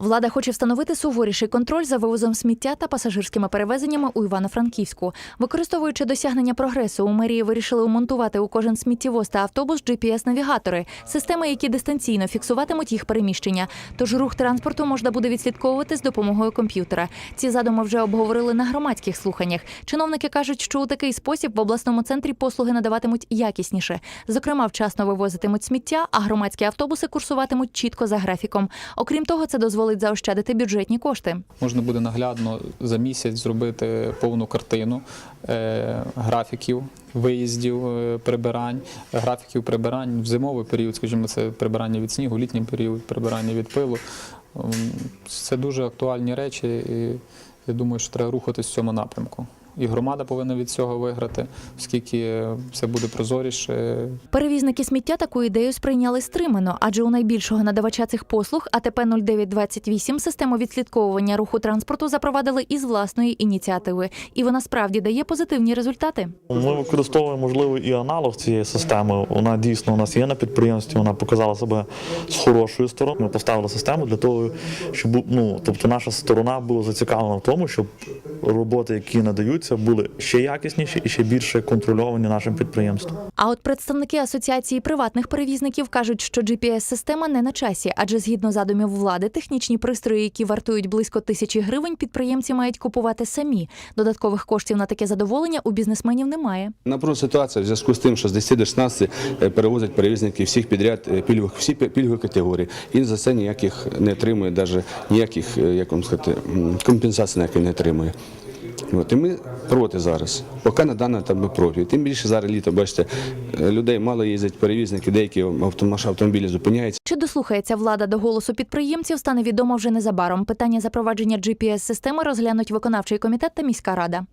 Влада хоче встановити суворіший контроль за вивозом сміття та пасажирськими перевезеннями у Івано-Франківську. Використовуючи досягнення прогресу, у мерії вирішили умонтувати у кожен сміттєвоз та автобус GPS-навігатори, системи, які дистанційно фіксуватимуть їх переміщення. Тож рух транспорту можна буде відслідковувати з допомогою комп'ютера. Ці задуми вже обговорили на громадських слуханнях. Чиновники кажуть, що у такий спосіб в обласному центрі послуги надаватимуть якісніше. Зокрема, вчасно вивозитимуть сміття, а громадські автобуси курсуватимуть чітко за графіком. Окрім того, це дозволить заощадити бюджетні кошти. Можна буде наглядно за місяць зробити повну картину е, графіків виїздів, е, прибирань, графіків прибирань в зимовий період, скажімо, це прибирання від снігу, літній період, прибирання від пилу. Це дуже актуальні речі, і я думаю, що треба рухатись в цьому напрямку. І громада повинна від цього виграти, оскільки все буде прозоріше, Перевізники сміття таку ідею сприйняли стримано, адже у найбільшого надавача цих послуг АТП 0928 систему відслідковування руху транспорту запровадили із власної ініціативи, і вона справді дає позитивні результати. Ми використовуємо можливо і аналог цієї системи. Вона дійсно у нас є на підприємстві. Вона показала себе з хорошої сторони. Ми поставили систему для того, щоб ну тобто наша сторона була зацікавлена в тому, щоб роботи, які надаються, були ще якісніші і ще більше контрольовані нашим підприємством. А от представники асоціації приватних перевізників кажуть, що GPS-система не на часі, адже згідно задумів влади, технічні пристрої, які вартують близько тисячі гривень, підприємці мають купувати самі. Додаткових коштів на таке задоволення у бізнесменів немає. Напруга ситуація в зв'язку з тим, що з 10 до 16 е, перевозять перевізники всіх підряд е, пільгових, всі пільгові категорії. І за це ніяких не отримує, навіть ніяких, е, як вам сказати, компенсацій ніяких не отримує. От, і ми проти зараз. Поки на даний етап ми проти. Тим більше зараз літо, бачите, е, людей мало їздять перевізники, деякі автомобілі зупиняються. Чи дослухається влада до голосу підприємців, стане відомо вже незабаром. Питання запровадження GPS-системи розглянуть виконавчий комітет та міська рада.